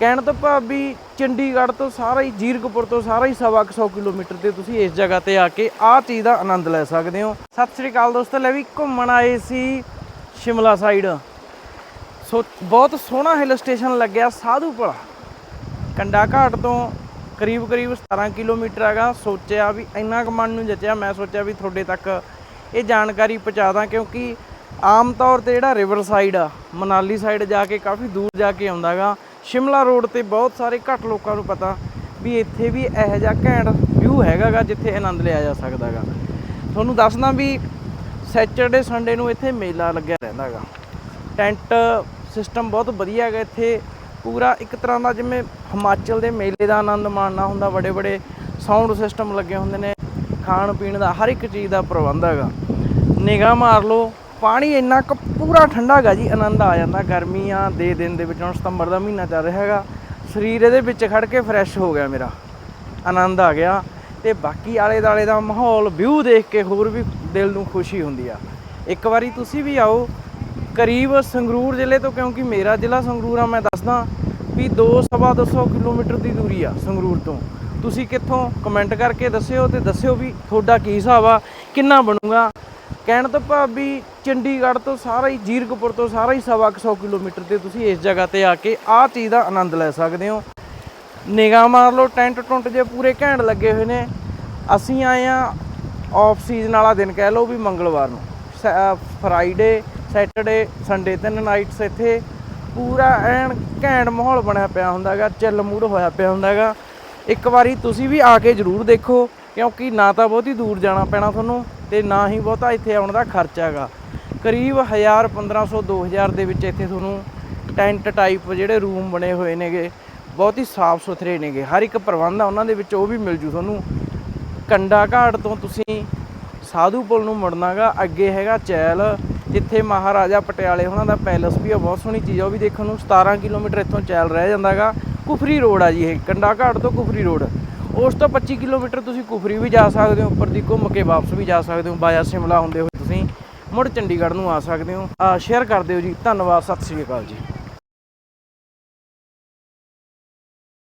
ਕਹਿਣ ਤੋਂ ਭਾਵੀ ਚੰਡੀਗੜ੍ਹ ਤੋਂ ਸਾਰਾ ਹੀ ਜੀਰਕਪੁਰ ਤੋਂ ਸਾਰਾ ਹੀ ਸਵਾ ਕੁ ਸੌ ਕਿਲੋਮੀਟਰ ਤੇ ਤੁਸੀਂ ਇਸ ਜਗ੍ਹਾ ਤੇ ਆ ਕੇ ਆਹ ਚੀਜ਼ ਦਾ ਆਨੰਦ ਲੈ ਸਕਦੇ ਹੋ। ਸਤਿ ਸ੍ਰੀ ਅਕਾਲ ਦੋਸਤੋ, ਲੈ ਵੀ ਘੁੰਮਣ ਆਏ ਸੀ ਸ਼ਿਮਲਾ ਸਾਈਡ। ਸੋ ਬਹੁਤ ਸੋਹਣਾ ਹਿਲ ਸਟੇਸ਼ਨ ਲੱਗਿਆ ਸਾਧੂਪੁਰਾ ਕੰਡਾ ਘਾਟ ਤੋਂ ਕਰੀਬ ਕਰੀਬ 17 ਕਿਲੋਮੀਟਰ ਹੈਗਾ। ਸੋਚਿਆ ਵੀ ਇੰਨਾ ਕੁ ਮਨ ਨੂੰ ਜਚਿਆ, ਮੈਂ ਸੋਚਿਆ ਵੀ ਤੁਹਾਡੇ ਤੱਕ ਇਹ ਜਾਣਕਾਰੀ ਪਹੁੰਚਾ ਦਾਂ ਕਿਉਂਕਿ ਆਮ ਤੌਰ ਤੇ ਜਿਹੜਾ ਰਿਵਰ ਸਾਈਡ ਆ, ਮਨਾਲੀ ਸਾਈਡ ਜਾ ਕੇ ਕਾਫੀ ਦੂਰ ਜਾ ਕੇ ਆਉਂਦਾਗਾ ਸ਼ਿਮਲਾ ਰੋਡ ਤੇ ਬਹੁਤ ਸਾਰੇ ਘੱਟ ਲੋਕਾਂ ਨੂੰ ਪਤਾ ਵੀ ਇੱਥੇ ਵੀ ਇਹੋ ਜਿਹਾ ਘੈਂਟ ਵਿਊ ਹੈਗਾਗਾ ਜਿੱਥੇ ਆਨੰਦ ਲਿਆ ਜਾ ਸਕਦਾਗਾ। ਤੁਹਾਨੂੰ ਦੱਸਦਾ ਵੀ ਸੈਚਰਡੇ ਸੰਡੇ ਨੂੰ ਇੱਥੇ ਮੇਲਾ ਲੱਗਿਆ ਰਹਿੰਦਾਗਾ। ਟੈਂਟ ਸਿਸਟਮ ਬਹੁਤ ਵਧੀਆ ਹੈਗਾ ਇੱਥੇ। ਪੂਰਾ ਇੱਕ ਤਰ੍ਹਾਂ ਦਾ ਜਿਵੇਂ ਹਿਮਾਚਲ ਦੇ ਮੇਲੇ ਦਾ ਆਨੰਦ ਮਾਣਨਾ ਹੁੰਦਾ ਬੜੇ ਬੜੇ ਸਾਊਂਡ ਸਿਸਟਮ ਲੱਗੇ ਹੁੰਦੇ ਨੇ ਖਾਣ ਪੀਣ ਦਾ ਹਰ ਇੱਕ ਚੀਜ਼ ਦਾ ਪ੍ਰਬੰਧ ਹੈਗਾ। ਨਿਗਾਹ ਮਾਰ ਲਓ ਪਾਣੀ ਇੰਨਾ ਕੁ ਪੂਰਾ ਠੰਡਾ ਹੈਗਾ ਜੀ, ਆਨੰਦ ਆ ਜਾਂਦਾ। ਗਰਮੀਆਂ ਦੇ ਦਿਨ ਦੇ ਵਿੱਚ ਹੁਣ ਸਤੰਬਰ ਦਾ ਮਹੀਨਾ ਚੱਲ ਰਿਹਾ ਹੈਗਾ। ਸਰੀਰ ਇਹਦੇ ਵਿੱਚ ਖੜ ਕੇ ਫਰੈਸ਼ ਹੋ ਗਿਆ ਮੇਰਾ। ਆਨੰਦ ਆ ਗਿਆ। ਤੇ ਬਾਕੀ ਆਲੇ ਦਾਲੇ ਦਾ ਮਾਹੌਲ ਵਿਊ ਦੇਖ ਕੇ ਹੋਰ ਵੀ ਦਿਲ ਨੂੰ ਖੁਸ਼ੀ ਹੁੰਦੀ ਆ। ਇੱਕ ਵਾਰੀ ਤੁਸੀਂ ਵੀ ਆਓ। ਕਰੀਬ ਸੰਗਰੂਰ ਜ਼ਿਲ੍ਹੇ ਤੋਂ, ਕਿਉਂਕਿ ਮੇਰਾ ਜ਼ਿਲ੍ਹਾ ਸੰਗਰੂਰ ਆ, ਮੈਂ ਦੱਸਦਾ ਵੀ 2 ਸਵਾ 200 ਕਿਲੋਮੀਟਰ ਦੀ ਦੂਰੀ ਆ ਸੰਗਰੂਰ ਤੋਂ। ਤੁਸੀਂ ਕਿੱਥੋਂ? ਕਮੈਂਟ ਕਰਕੇ ਦੱਸਿਓ ਤੇ ਦੱਸਿਓ ਵੀ ਤੁਹਾਡਾ ਕੀ ਹਿਸਾਬ ਆ, ਕਿੰਨਾ ਬਣੂਗਾ। ਕਹਿਣ ਤੋਂ ਭਾਵੀ ਚੰਡੀਗੜ੍ਹ ਤੋਂ ਸਾਰਾ ਹੀ ਜੀਰਕਪੁਰ ਤੋਂ ਸਾਰਾ ਹੀ ਸਵਾ ਕੁ ਸੌ ਕਿਲੋਮੀਟਰ ਤੇ ਤੁਸੀਂ ਇਸ ਜਗ੍ਹਾ ਤੇ ਆ ਕੇ ਆਹ ਚੀਜ਼ ਦਾ ਆਨੰਦ ਲੈ ਸਕਦੇ ਹੋ। ਨਿਗਾਹ ਮਾਰ ਲਓ, ਟੈਂਟ ਟੁੰਟ ਜੇ ਪੂਰੇ ਘੈਂਟ ਲੱਗੇ ਹੋਏ ਨੇ। ਅਸੀਂ ਆਏ ਆ ਆਫ ਸੀਜ਼ਨ ਵਾਲਾ ਦਿਨ ਕਹਿ ਲਓ ਵੀ ਮੰਗਲਵਾਰ ਨੂੰ। ਫਰਾਈਡੇ ਸੈਟਰਡੇ ਸੰਡੇ ਤਿੰਨ ਨਾਈਟਸ ਇੱਥੇ। ਪੂਰਾ ਐਨ ਘੈਂਟ ਮਾਹੌਲ ਬਣਿਆ ਪਿਆ ਹੁੰਦਾਗਾ ਚਿੱਲ ਮੂਡ ਹੋਇਆ ਪਿਆ ਹੁੰਦਾਗਾ ਇੱਕ ਵਾਰੀ ਤੁਸੀਂ ਵੀ ਆ ਕੇ ਜ਼ਰੂਰ ਦੇਖੋ, ਕਿਉਂਕਿ ਨਾ ਤਾਂ ਬਹੁਤੀ ਦੂਰ ਜਾਣਾ ਪੈਣਾ ਤੁਹਾਨੂੰ। ਤੇ ਨਾ ਹੀ ਬਹੁਤਾ ਇੱਥੇ ਆਉਣ ਦਾ ਖਰਚਾ ਹੈਗਾ। ਕਰੀਬ 1000 1500 2000 ਦੇ ਵਿੱਚ ਇੱਥੇ ਤੁਹਾਨੂੰ ਟੈਂਟ ਟਾਈਪ ਜਿਹੜੇ ਰੂਮ ਬਣੇ ਹੋਏ ਨੇਗੇ, ਬਹੁਤ ਹੀ ਸਾਫ਼ ਸੁਥਰੇ ਨੇਗੇ। ਹਰ ਇੱਕ ਪ੍ਰਬੰਧ ਆ, ਉਹਨਾਂ ਦੇ ਵਿੱਚ ਉਹ ਵੀ ਮਿਲ ਜੂ ਤੁਹਾਨੂੰ। ਕੰਡਾ ਘਾਟ ਤੋਂ ਤੁਸੀਂ ਸਾਧੂ ਪੁਲ ਨੂੰ ਮੁੜਨਾਗਾ ਅੱਗੇ ਹੈਗਾ ਚੈਲ, ਜਿੱਥੇ ਮਹਾਰਾਜਾ ਪਟਿਆਲੇ ਉਹਨਾਂ ਦਾ ਪੈਲਸ ਵੀ ਆ, ਬਹੁਤ ਸੋਹਣੀ ਚੀਜ਼ ਆ, ਉਹ ਵੀ ਦੇਖਣ ਨੂੰ 17 ਕਿਲੋਮੀਟਰ ਇੱਥੋਂ ਚੈਲ ਰਹਿ ਜਾਂਦਾਗਾ ਕੁਫਰੀ ਰੋਡ ਆ ਜੀ ਇਹ, ਕੰਡਾ ਘਾਟ ਤੋਂ ਕੁਫਰੀ ਰੋਡ। ਉਸ ਤੋਂ 25 ਕਿਲੋਮੀਟਰ ਤੁਸੀਂ ਕੁਫਰੀ ਵੀ ਜਾ ਸਕਦੇ ਹੋ, ਉੱਪਰ ਦੀ ਘੁੰਮ ਕੇ ਵਾਪਸ ਵੀ ਜਾ ਸਕਦੇ ਹੋ ਬਾਇਆ ਸ਼ਿਮਲਾ ਹੁੰਦੇ ਹੋਏ ਤੁਸੀਂ ਮੁੜ ਚੰਡੀਗੜ੍ਹ ਨੂੰ ਆ ਸਕਦੇ ਹੋ। ਸ਼ੇਅਰ ਕਰ ਦਿਓ ਜੀ, ਧੰਨਵਾਦ, ਸਤਿ ਸ੍ਰੀ ਅਕਾਲ ਜੀ।